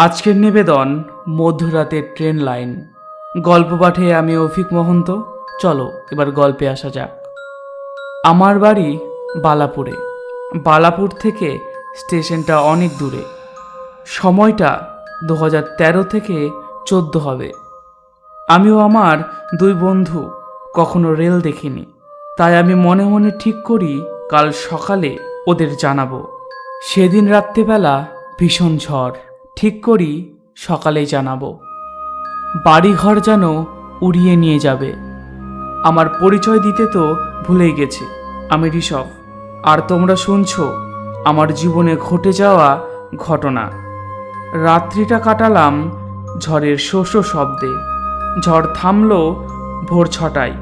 আজকের নিবেদন মধ্যরাতের ট্রেন লাইন। গল্প পাঠে আমি অফিক মহন্ত। চলো, এবার গল্পে আসা যাক। আমার বাড়ি বালাপুরে। বালাপুর থেকে স্টেশনটা অনেক দূরে। সময়টা দু তেরো থেকে চোদ্দ হবে। আমিও আমার দুই বন্ধু কখনো রেল দেখিনি। তাই আমি মনে মনে ঠিক করি কাল সকালে ওদের জানাব। সেদিন রাত্রেবেলা ভীষণ ঝড়। ঠিক করি, সকালেই জানাব। বাড়িঘর যেন উড়িয়ে নিয়ে যাবে। আমার পরিচয় দিতে তো ভুলেই গেছি। আমি ঋষভ। আর তোমরা শুনছো, আমার জীবনে ঘটে যাওয়া ঘটনা। রাত্রিটা কাটালাম ঝড়ের শোষ শব্দে। ঝড় থামলো ভোর ছটায়।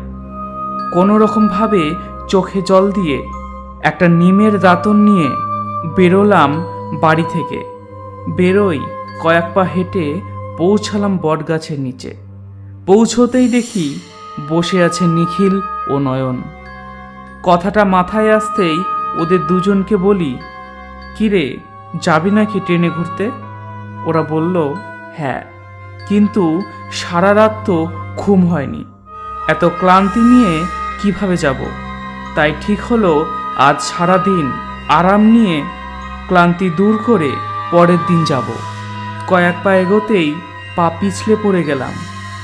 কোনো রকমভাবে চোখে জল দিয়ে একটা নিমের দাঁতন নিয়ে বেরোলাম বাড়ি থেকে। বেরোই, কয়েক পা হেঁটে পৌঁছালাম বটগাছের নিচে। পৌঁছতেই দেখি বসে আছে নিখিল ও নয়ন। কথাটা মাথায় আসতেই ওদের দুজনকে বলি, কিরে, যাবি নাকি ট্রেনে ঘুরতে? ওরা বলল হ্যাঁ। কিন্তু সারা রাত তো ঘুম হয়নি। এত ক্লান্তি নিয়ে কীভাবে যাব? তাই ঠিক হলো আজ সারা দিন আরাম নিয়ে ক্লান্তি দূর করে পরের দিন যাব। কয়েক পা এগোতেই পা পিছলে পড়ে গেলাম।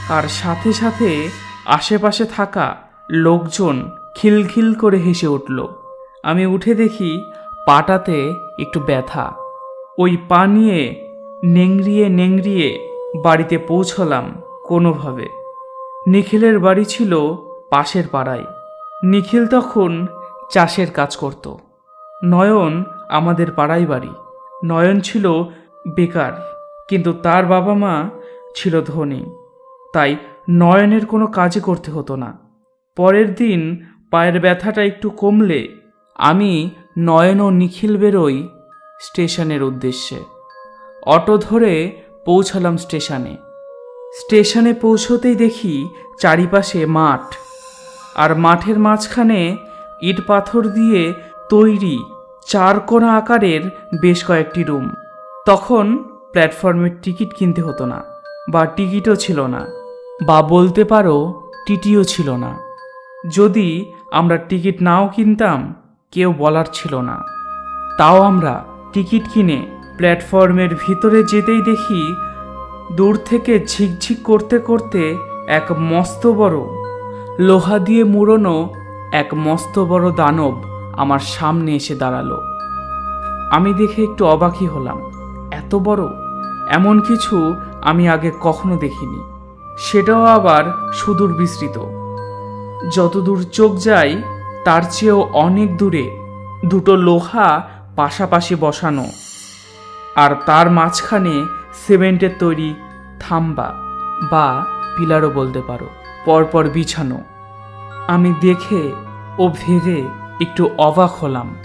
আর সাথে সাথে আশেপাশে থাকা লোকজন খিলখিল করে হেসে উঠল। আমি উঠে দেখি পাটাতে একটু ব্যথা। ওই পা নিয়ে নেংড়িয়ে নেংড়িয়ে বাড়িতে পৌঁছলাম কোনোভাবে। নিখিলের বাড়ি ছিল পাশের পাড়ায়। নিখিল তখন চাষের কাজ করত। নয়ন আমাদের পাড়ায় বাড়ি। নয়ন ছিল বেকার, কিন্তু তার বাবা মা ছিল ধনী। তাই নয়নের কোনো কাজই করতে হতো না। পরের দিন পায়ের ব্যথাটা একটু কমলে আমি নয়ন ও নিখিল বেরোই স্টেশনের উদ্দেশ্যে। অটো ধরে পৌঁছালাম স্টেশনে। স্টেশনে পৌঁছতেই দেখি চারিপাশে মাঠ, আর মাঠের মাঝখানে ইট পাথর দিয়ে তৈরি চার কোণা আকারের বেশ কয়েকটি রুম। তখন প্ল্যাটফর্মের টিকিট কিনতে হতো না, বা টিকিটও ছিল না, বা বলতে পারো টিটিও ছিল না। যদি আমরা টিকিট নাও কিনতাম, কেউ বলার ছিল না। তাও আমরা টিকিট কিনে প্ল্যাটফর্মের ভিতরে যেতেই দেখি, দূর থেকে ঝিকঝিক করতে করতে এক মস্ত বড়, লোহা দিয়ে মুড়োনো এক মস্ত বড় দানব আমার সামনে এসে দাঁড়াল। আমি দেখে একটু অবাকই হলাম। এত বড়? এমন কিছু আমি আগে কখনো দেখিনি। সেটাও আবার সুদূর বিস্তৃত। যতদূর চোখ যায়, তার চেয়েও অনেক দূরে দুটো লোহা পাশাপাশি বসানো আর তার মাঝখানে সিমেন্টের তৈরি থাম্বা বা পিলারও বলতে পারো। পরপর বিছানো। আমি দেখে ও ভেবে একটু অবাক হলাম।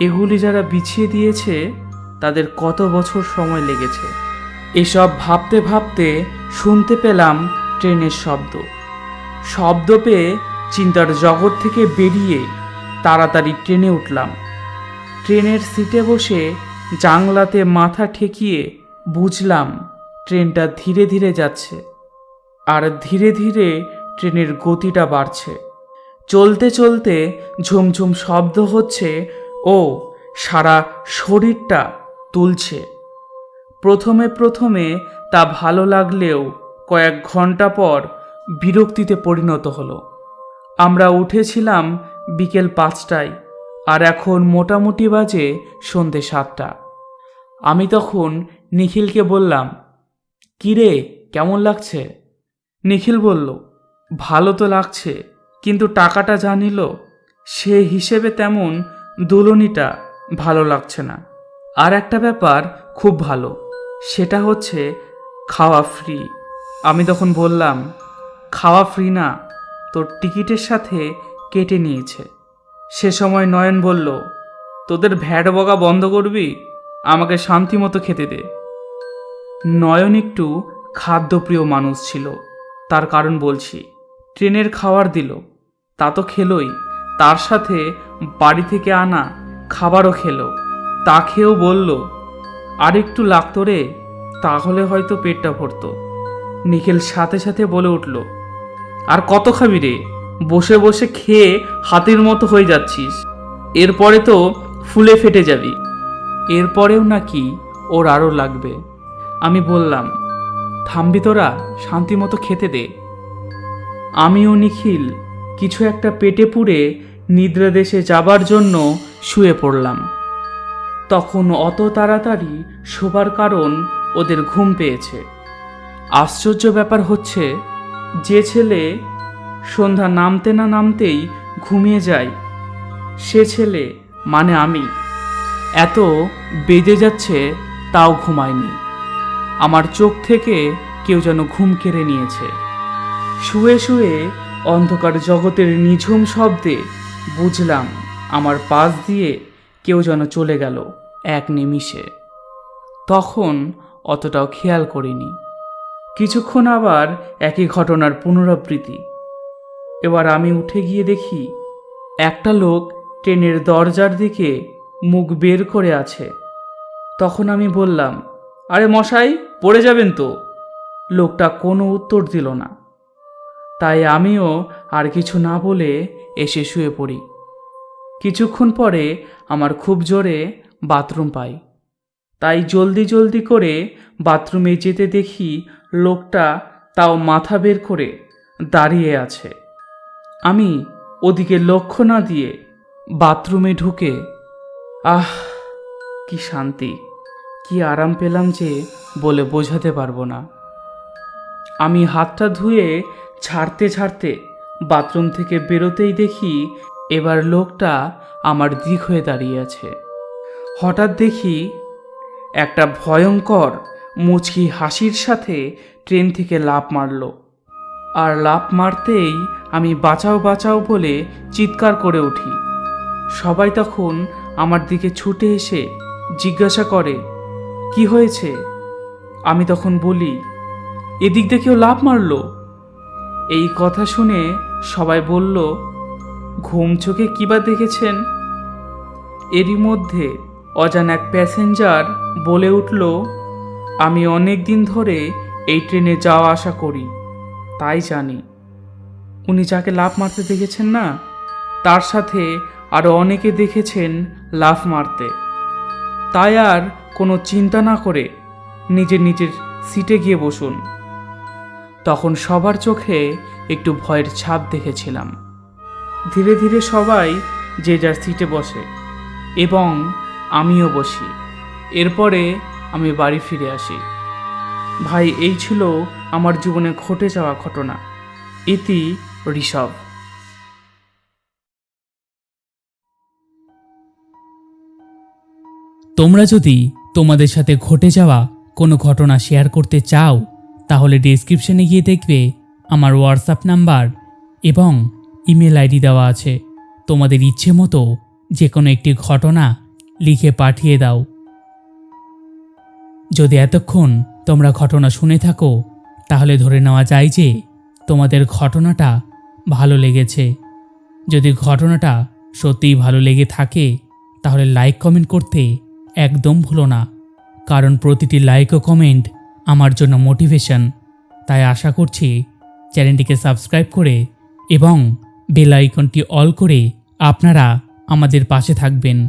এগুলি যারা বিছিয়ে দিয়েছে, তাদের কত বছর সময় লেগেছে। এসব ভাবতে ভাবতে শুনতে পেলাম ট্রেনের শব্দ। শব্দ পেয়ে চিন্তার জগৎ থেকে বেরিয়ে তাড়াতাড়ি ট্রেনে উঠলাম। ট্রেনের সিটে বসে জাংলাতে মাথা ঠেকিয়ে বুঝলাম ট্রেনটা ধীরে ধীরে যাচ্ছে। আর ধীরে ধীরে ট্রেনের গতিটা বাড়ছে। চলতে চলতে ঝুমঝুম শব্দ হচ্ছে ও সারা শরীরটা তুলছে। প্রথমে প্রথমে তা ভালো লাগলেও কয়েক ঘণ্টা পর বিরক্তিতে পরিণত হলো। আমরা উঠেছিলাম বিকেল পাঁচটায় আর এখন মোটামুটি বাজে সন্ধে সাতটা। আমি তখন নিখিলকে বললাম, কিরে, কেমন লাগছে? নিখিল বলল, ভালো তো লাগছে। কিন্তু টাকাটা জানিল সে হিসেবে তেমন দুলনিটা ভালো লাগছে না। আর একটা ব্যাপার খুব ভালো, সেটা হচ্ছে খাওয়া ফ্রি আমি তখন বললাম, খাওয়া ফ্রি না, তোর টিকিটের সাথে কেটে নিয়েছে। সে সময় নয়ন বলল, তোদের ভ্যাট বগা বন্ধ করবি? আমাকে শান্তি মতো খেতে দে। নয়ন একটু খাদ্যপ্রিয় মানুষ ছিল, তার কারণ বলছি, ট্রেনের খাবার দিল। তা তো খেলোই। তার সাথে বাড়ি থেকে আনা খাবারও খেলো। তা খেয়েও বলল, আর একটু লাগতো রে, তাহলে হয়তো পেটটা ভরতো। নিখিল সাথে সাথে বলে উঠল, আর কত খাবি রে? বসে বসে খেয়ে হাতির মতো হয়ে যাচ্ছিস। এরপরে তো ফুলে ফেটে যাবি। এরপরেও নাকি ওর আরও লাগবে। আমি বললাম, থামবি তোরা, শান্তি মতো খেতে দে। আমিও নিখিল কিছু একটা পেটে পুড়ে নিদ্রা দেশে যাবার জন্য শুয়ে পড়লাম। তখন অত তাড়াতাড়ি শোবার কারণ ওদের ঘুম পেয়েছে। আশ্চর্য ব্যাপার হচ্ছে, যে ছেলে সন্ধ্যা নামতে না নামতেই ঘুমিয়ে যায়, সে ছেলে মানে আমি। এত বেজে যাচ্ছে তাও ঘুমায়নি। আমার চোখ থেকে কেউ যেন ঘুম কেড়ে নিয়েছে। শুয়ে শুয়ে অন্ধকার জগতের নিঝুম শব্দে বুঝলাম আমার পাশ দিয়ে কেউ যেন চলে গেল এক নিমিষে। তখন অতটাও খেয়াল করিনি। কিছুক্ষণ আবার একই ঘটনার পুনরাবৃত্তি। এবার আমি উঠে গিয়ে দেখি একটা লোক ট্রেনের দরজার দিকে মুখ বের করে আছে। তখন আমি বললাম, আরে মশাই, পড়ে যাবেন তো। লোকটা কোনো উত্তর দিল না। তাই আমিও আর কিছু না বলে এসে শুয়ে পড়ি। কিছুক্ষণ পরে আমার খুব জোরে বাথরুম পাই। তাই জলদি জলদি করে বাথরুমে যেতে দেখি লোকটা তাও মাথা বের করে দাঁড়িয়ে আছে। আমি ওদিকে লক্ষ্য না দিয়ে বাথরুমে ঢুকে আহ, কি শান্তি, কি আরাম পেলাম যে বলে বোঝাতে পারব না। আমি হাতটা ধুয়ে ছাড়তে ছাড়তে বাথরুম থেকে বেরোতেই দেখি এবার লোকটা আমার দিক হয়ে দাঁড়িয়ে আছে। হঠাৎ দেখি একটা ভয়ঙ্কর মুচকি হাসির সাথে ট্রেন থেকে লাফ মারল। আর লাফ মারতেই আমি বাঁচাও বাঁচাও বলে চিৎকার করে উঠি। সবাই তখন আমার দিকে ছুটে এসে জিজ্ঞাসা করে, কি হয়েছে? আমি তখন বলি, এদিক কেউ লাভ মারলো? এই কথা শুনে সবাই বলল, ঘুম চোখে কী বা দেখেছেন? এরই মধ্যে অজান এক প্যাসেঞ্জার বলে উঠল, আমি অনেক দিন ধরে এই ট্রেনে যাওয়া আসা করি, তাই জানি। উনি যাকে লাফ মারতে দেখেছেন না, তার সাথে আরও অনেকে দেখেছেন লাফ মারতে। তাই আর কোনো চিন্তা না করে নিজের নিজের সিটে গিয়ে বসুন। তখন সবার চোখে একটু ভয়ের ছাপ দেখেছিলাম। ধীরে ধীরে সবাই যে যার সিটে বসে এবং আমিও বসি। এরপরে আমি বাড়ি ফিরে আসি। ভাই, এই ছিল আমার জীবনে ঘটে যাওয়া ঘটনা। ইতি ঋষভ। তোমরা যদি তোমাদের সাথে ঘটে যাওয়া কোনো ঘটনা শেয়ার করতে চাও তাহলে ডেসক্রিপশনে গিয়ে দেখবে আমার হোয়াটসঅ্যাপ নাম্বার এবং ইমেল আইডি দেওয়া আছে। তোমাদের ইচ্ছে মতো যে কোনো একটি ঘটনা লিখে পাঠিয়ে দাও। যদি এতক্ষণ তোমরা ঘটনা শুনে থাকো, তাহলে ধরে নেওয়া যায় যে তোমাদের ঘটনাটা ভালো লেগেছে। যদি ঘটনাটা সত্যিই ভালো লেগে থাকে, তাহলে লাইক কমেন্ট করতে একদম ভুলো না। কারণ প্রতিটি লাইক ও কমেন্ট আমার জন্য মোটিভেশন তাই আশা করছি চ্যানেলটিকে সাবস্ক্রাইব করে এবং বেল আইকনটি অল করে আপনারা আমাদের পাশে থাকবেন।